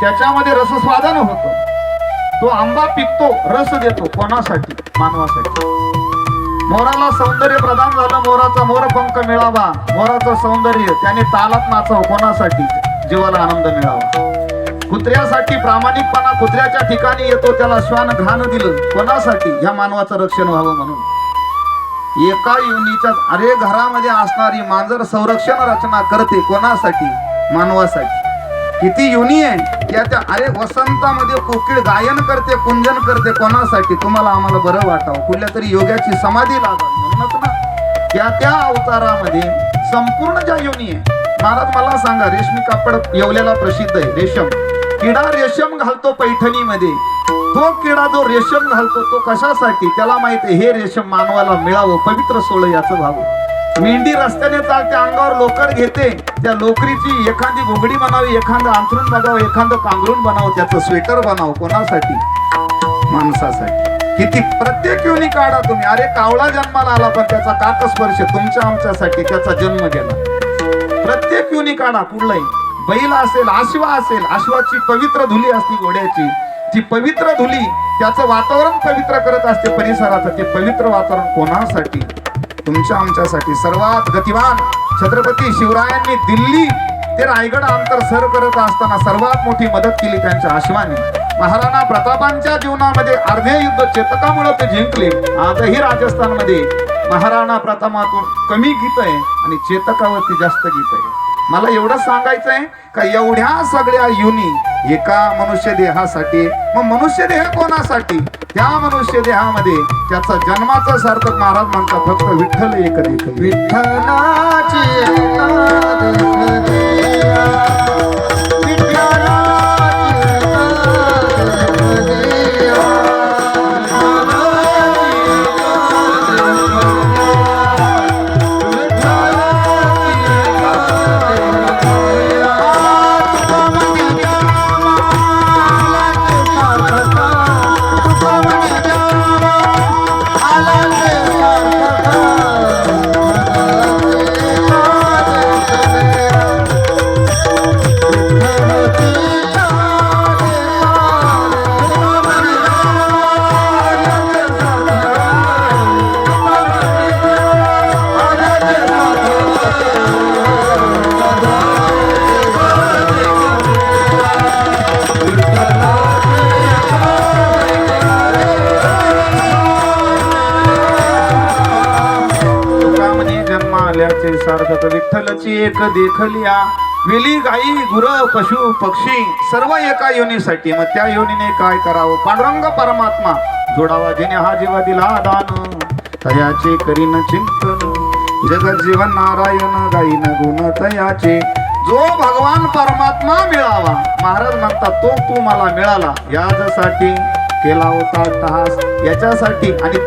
त्याच्यामध्ये रसस्वादन होतं. तो आंबा पिकतो रस देतो कोणासाठी? मानवासाठी. मोराला सौंदर्य प्रदान झालं मोराचा मोरपंख मिळावा. मोराचं सौंदर्य त्याने तालात नाचावं कोणासाठी? जीवाला आनंद मिळावा. कुत्र्यासाठी प्रामाणिकपणा कुत्र्याच्या ठिकाणी येतो त्याला श्वान घाण दिलं. कोणासाठी? ह्या मानवाचं रक्षण व्हावं म्हणून. एका युनीच्या अरे घरामध्ये असणारी मांजर संरक्षण रचना करते कोणासाठी? मानवासाठी. किती युनी आहे त्या त्या अरे वसंतामध्ये कोकिळ गायन करते कुंजन करते कोणासाठी? तुम्हाला आम्हाला बरं वाटावं. कुठल्या तरी योगाची समाधी लागावी ना. त्या त्या अवतारामध्ये संपूर्ण ज्या युनी आहे महाराज मला सांगा रेशमी कापड येवलेला प्रसिद्ध आहे रेशम. किडा रेशम घालतो पैठणीमध्ये. तो किडा जो रेशम घालतो तो कशासाठी? त्याला माहिती आहे हे रेशम मानवाला मिळावं पवित्र सोळ याचं व्हावं. मेंढी रस्त्याने चालते अंगावर लोकर घेते. त्या लोकरीची एखादी घुगडी बनावी एखादं अंथरून बघावं एखादं पांघरून बनावं त्याचं स्वेटर बनाव कोणासाठी? माणसासाठी. किती प्रत्येक युनी काढा तुम्ही. अरे कावळा जन्माला आला पण त्याचा काकस्पर्श तुमच्या आमच्यासाठी त्याचा जन्म गेला प्रत्येक युनी काढा कुठलाही. बैल असेल आश्वा असेल आश्वाची पवित्र धुली असती घोड्याची. ती पवित्र धुली त्याचं वातावरण पवित्र करत असते परिसराचं ते पवित्र वातावरण कोणासाठी? तुमच्या आमच्यासाठी सर्वात गतिवान छत्रपती शिवरायांनी दिल्ली ते रायगड अंतर सर करत असताना सर्वात मोठी मदत केली त्यांच्या आश्वाने. महाराणा प्रतापांच्या जीवनामध्ये अर्धे युद्ध चेतकामुळे ते जिंकले. आजही राजस्थानमध्ये महाराणा प्रतापातून कमी गीत आहे आणि चेतकावरती जास्त गीत आहे. मला एवढं सांगायचं आहे का एवढ्या सगळ्या युनी एका मनुष्य देहासाठी मग मनुष्य देह कोणासाठी? त्या मनुष्य देहामध्ये त्याचा जन्माचा सार्थक महाराज म्हणतात फक्त विठ्ठल एक देखील विठ्ठलाची विठ्ठलाची आल्याचे विठ्ठलची एक देखलिया. विली गाई गुर पशु पक्षी सर्व एका योनीसाठी. मग त्या योनीने काय करावं? पांडुरंग परमात्मा जोडावा. जिने हा जीव दिला दान. तयाचे करीन चिंतन. जगत जीवन नारायण गाईन गुण तयाचे. जो भगवान परमात्मा मिळावा. महाराज म्हणतात तो तू मला मिळाला. यासाठी केला होता तहास याच्यासाठी आणि